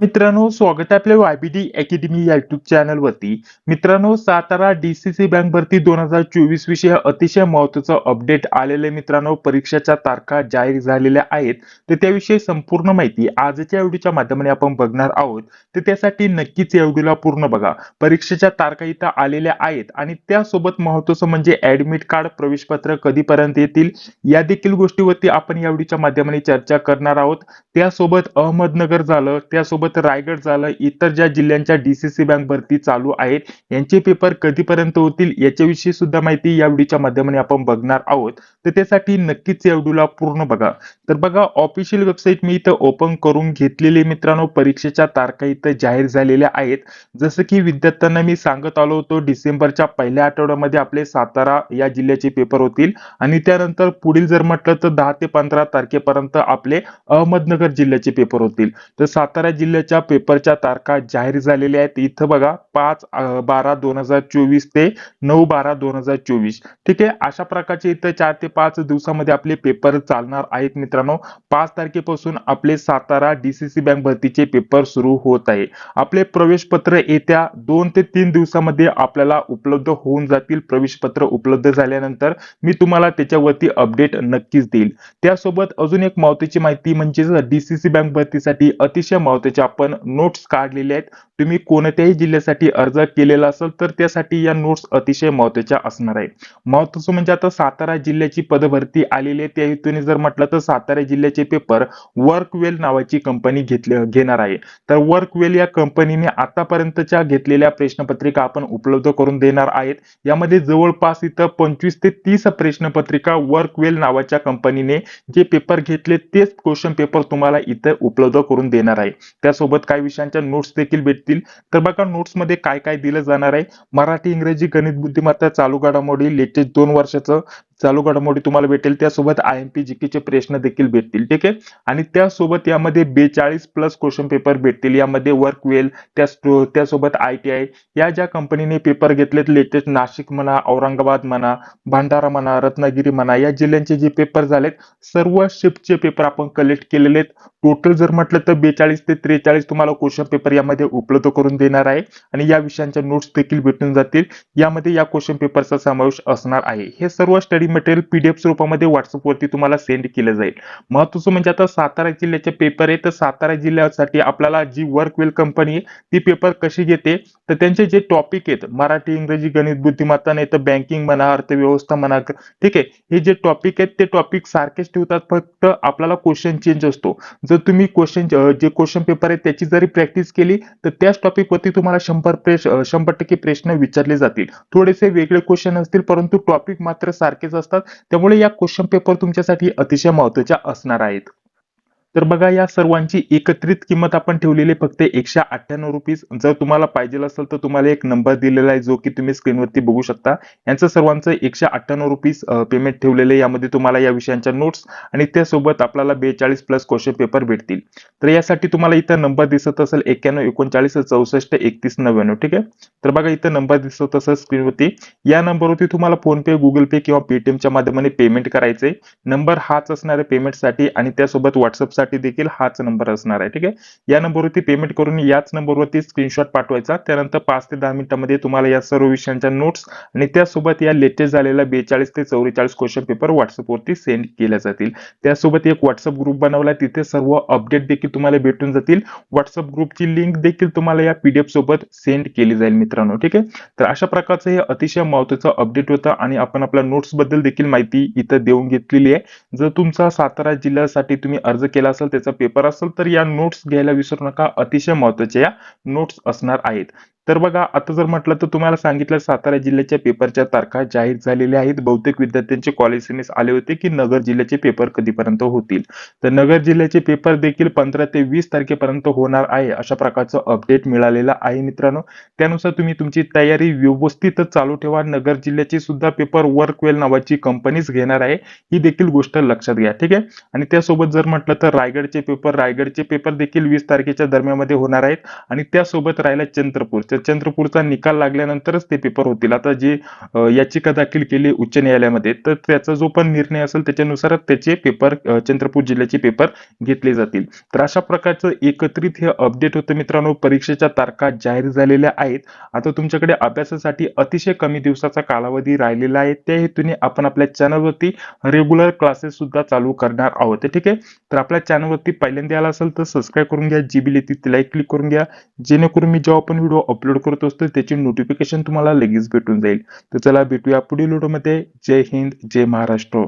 मित्रांनो स्वागत आहे आपल्या वायबीडी अकॅडमी या युट्यूब चॅनल वरती. मित्रांनो सातारा डीसीसी बँक भरती दोन हजार चोवीस विषय अतिशय महत्वाचं अपडेट आलेले मित्रांनो. परीक्षेच्या तारखा जाहीर झालेल्या आहेत. तर त्याविषयी संपूर्ण माहिती आजच्या व्हिडिओच्या माध्यमाने आपण बघणार आहोत. तर त्यासाठी नक्कीच या व्हिडिओला पूर्ण बघा. परीक्षेच्या तारखा इथं आलेल्या आहेत आणि त्यासोबत महत्वाचं म्हणजे ऍडमिट कार्ड प्रवेशपत्र कधीपर्यंत येतील या देखील गोष्टीवरती आपण या व्हिडिओच्या माध्यमाने चर्चा करणार आहोत. त्यासोबत अहमदनगर झालं त्यासोबत रायगड झालं. इतर ज्या जिल्ह्यांच्या डीसीसी बँक भरती चालू आहेत यांचे पेपर कधीपर्यंत होतील याच्याविषयी सुद्धा माहिती या व्हिडिओच्या माध्यमाने आपण बघणार आहोत. तर त्यासाठी नक्कीच या व्हिडिओला पूर्ण बघा. तर बघा ऑफिशियल वेबसाईट मी इथं ओपन करून घेतलेली मित्रांनो. परीक्षेच्या तारखा इथं जाहीर झालेल्या आहेत. जसं की विद्यार्थ्यांना मी सांगत आलो होतो डिसेंबरच्या पहिल्या आठवड्यामध्ये आपले सातारा या जिल्ह्याचे पेपर होतील. आणि त्यानंतर पुढील जर म्हटलं तर दहा ते पंधरा तारखेपर्यंत आपले अहमदनगर जिल्ह्याचे पेपर होतील. तर सातारा जिल्ह्याच्या पेपरच्या तारखा जाहीर झालेल्या आहेत. इथं बघा पाच बारा दोन हजार चोवीस ते नऊ बारा दोन हजार चोवीस. ठीक आहे? अशा प्रकारचे इथं चार ते पाच दिवसामध्ये आपले पेपर चालणार आहेत मित्रांनो. पाच तारखेपासून आपले सातारा डीसीसी बँक भरतीचे पेपर सुरू होत आहे. आपले प्रवेश पत्र येत्या दोन ते तीन दिवसामध्ये आपल्याला उपलब्ध होऊन जातील. प्रवेश पत्र उपलब्ध झाल्यानंतर मी तुम्हाला त्याच्यावरती अपडेट नक्कीच देईल. त्यासोबत अजून एक महत्वाची माहिती म्हणजे डीसीसी बँक भरतीसाठी अतिशय महत्वाची आपण नोट्स काढलेले आहेत. तुम्ही कोणत्याही जिल्ह्यासाठी अर्ज केलेला असेल तर त्यासाठी या नोट्स अतिशय महत्त्वाच्या असणार आहे महत्वाचं म्हणजे आता सातारा जिल्ह्याची पदभरती आलेली आहे त्या हेतूने जर म्हटलं तर सातारा जिल्ह्याचे पेपर वर्कवेल नावाची कंपनी घेतले घेणार आहे. तर वर्कवेल या कंपनीने आतापर्यंतच्या घेतलेल्या प्रश्नपत्रिका आपण उपलब्ध करून देणार आहेत. यामध्ये जवळपास इथं पंचवीस ते तीस प्रश्नपत्रिका वर्कवेल नावाच्या कंपनीने जे पेपर घेतले तेच क्वेश्चन पेपर तुम्हाला इथं उपलब्ध करून देणार आहे. त्यासोबत काही विषयांच्या नोट्स देखील भेटतील. तर बघा नोट्समध्ये काय काय दिलं जाणार आहे? मराठी इंग्रजी गणित बुद्धिमत्ता चालू घडामोडी लेटेस्ट दोन वर्षाचं चालू घडामोडी तुम्हाला भेटेल. त्यासोबत आय एम पी जीकेचे प्रश्न देखील भेटतील. ठीक आहे? आणि त्यासोबत यामध्ये बेचाळीस प्लस क्वेश्चन पेपर भेटतील. यामध्ये वर्कवेल त्या त्यासोबत आय टी आय या ज्या कंपनीने पेपर घेतलेत लेटेस्ट नाशिक म्हणा औरंगाबाद म्हणा भंडारा म्हणा रत्नागिरी म्हणा या जिल्ह्यांचे जे पेपर झालेत सर्व शिफ्टचे पेपर आपण कलेक्ट केलेले आहेत. टोटल जर म्हटलं तर बेचाळीस ते त्रेचाळीस तुम्हाला क्वेश्चन पेपर यामध्ये उपलब्ध करून देणार आहे. आणि या विषयांच्या नोट्स देखील भेटून जातील. यामध्ये या क्वेश्चन पेपरचा समावेश असणार आहे. हे सर्व स्टडी मटेरियल पीडीएफ स्वरूपामध्ये व्हॉट्सअपवरती तुम्हाला सेंड केलं जाईल. महत्वाचं म्हणजे आता सातारा जिल्ह्याचे पेपर आहे तर सातारा जिल्ह्यासाठी आपल्याला जी वर्कवेल कंपनी आहे ती पेपर कशी घेते? तर त्यांचे जे टॉपिक आहेत मराठी इंग्रजी गणित बुद्धिमत्ता नाही तर बँकिंग म्हणा अर्थव्यवस्था म्हणा ठीक आहे? हे जे टॉपिक आहेत ते टॉपिक सारखेच ठेवतात. फक्त आपल्याला क्वेश्चन चेंज असतो. जर तुम्ही क्वेश्चन जे क्वेश्चन पेपर आहे त्याची जरी प्रॅक्टिस केली तर त्याच टॉपिक वरती तुम्हाला शंभर प्रेश शंभर टक्के प्रश्न विचारले जातील. थोडेसे वेगळे क्वेश्चन असतील परंतु टॉपिक मात्र सारखेच असतात. त्यामुळे या क्वेश्चन पेपर तुमच्यासाठी अतिशय महत्त्वाच्या असणार आहेत. तर बघा या सर्वांची एकत्रित किंमत आपण ठेवलेली फक्त एकशे अठ्ठ्याण्णव रुपीज. जर तुम्हाला पाहिजे असेल तर तुम्हाला एक नंबर दिलेला आहे जो की तुम्ही स्क्रीनवरती बघू शकता. यांचं सर्वांचं एकशे अठ्ठ्याण्णव रुपीज पेमेंट ठेवलेले यामध्ये तुम्हाला या विषयांच्या नोट्स आणि त्यासोबत आपल्याला बेचाळीस प्लस क्वेश्चन पेपर भेटतील. तर यासाठी तुम्हाला इथं नंबर दिसत असेल एक्क्याण्णव एकोणचाळीस चौसष्ट एकतीस नव्याण्णव ठीक आहे? तर बघा इथं नंबर दिसत असेल स्क्रीनवरती या नंबरवरती तुम्हाला फोन पे गुगल पे किंवा पेटीएमच्या माध्यमाने पेमेंट करायचंय. नंबर हाच असणाऱ्या पेमेंटसाठी आणि त्यासोबत व्हॉट्सअपसाठी देखील हाच नंबर असणार आहे. ठीक आहे? या नंबरवरती पेमेंट करून याच नंबरवरती स्क्रीनशॉट पाठवायचा. त्यानंतर पाच ते दहा मिनिटांमध्ये तुम्हाला या सर्व विषयांच्या नोट्स आणि त्यासोबत या लेटेस्ट झालेल्या बेचाळीस ते चौवेचाळीस क्वेश्चन पेपर व्हॉट्सअपवरती सेंड केल्या जातील. त्यासोबत एक व्हॉट्सअप ग्रुप बनवला तिथे सर्व अपडेट देखील तुम्हाला भेटून जातील. व्हॉट्सअप ग्रुपची लिंक देखील तुम्हाला या पीडीएफ सोबत सेंड केली जाईल मित्रांनो. ठीक आहे? तर अशा प्रकारचं हे अतिशय महत्वाचं अपडेट होतं आणि आपण आपल्या नोट्सबद्दल देखील माहिती इथं देऊन घेतलेली आहे. जर तुमचा सातारा जिल्ह्यासाठी तुम्ही अर्ज केला असेल त्याचा पेपर असेल तर या नोट्स घ्यायला विसरू नका. अतिशय महत्त्वाच्या या नोट्स असणार आहेत. तर बघा आता जर म्हटलं तर तुम्हाला सांगितलं सातारा जिल्ह्याच्या पेपरच्या तारखा जाहीर झालेल्या आहेत. बहुतेक विद्यार्थ्यांचे कॉलेज आले होते की नगर जिल्ह्याचे पेपर कधीपर्यंत होतील? तर नगर जिल्ह्याचे पेपर देखील पंधरा ते वीस तारखेपर्यंत होणार आहे अशा प्रकारचं अपडेट मिळालेलं आहे मित्रांनो. त्यानुसार तुम्ही तुमची तयारी व्यवस्थित चालू ठेवा. नगर जिल्ह्याचे सुद्धा पेपर वर्कवेल नावाची कंपनीच घेणार आहे. ही देखील गोष्ट लक्षात घ्या ठीक आहे? आणि त्यासोबत जर म्हटलं तर रायगडचे पेपर रायगडचे पेपर देखील वीस तारखेच्या दरम्यानमध्ये होणार आहेत. आणि त्यासोबत राहिला चंद्रपूर तर चंद्रपूरचा निकाल लागल्यानंतरच ते पेपर होतील. आता जे याचिका दाखल केली उच्च न्यायालयामध्ये तर त्याचा जो पण निर्णय असेल त्याच्यानुसारच त्याचे पेपर चंद्रपूर जिल्ह्याचे पेपर घेतले जातील. तर अशा प्रकारचं एकत्रित हे अपडेट होतं मित्रांनो. परीक्षेच्या तारखा जाहीर झालेल्या आहेत. आता तुमच्याकडे अभ्यासासाठी अतिशय कमी दिवसाचा कालावधी राहिलेला आहे. त्या हेतूने आपण आपल्या चॅनलवरती रेग्युलर क्लासेस सुद्धा चालू करणार आहोत. ठीक आहे? तर आपल्या चॅनलवरती पहिल्यांदा आला असेल तर सबस्क्राईब करून घ्या. जी बी येते तिला क्लिक करून घ्या. जेणेकरून मी जेव्हा पण व्हिडिओ अपलोड करत असतो त्याची नोटिफिकेशन तुम्हाला लगेच भेटून जाईल. तर चला भेटूया पुढील व्हिडिओमध्ये जय हिंद जय महाराष्ट्र.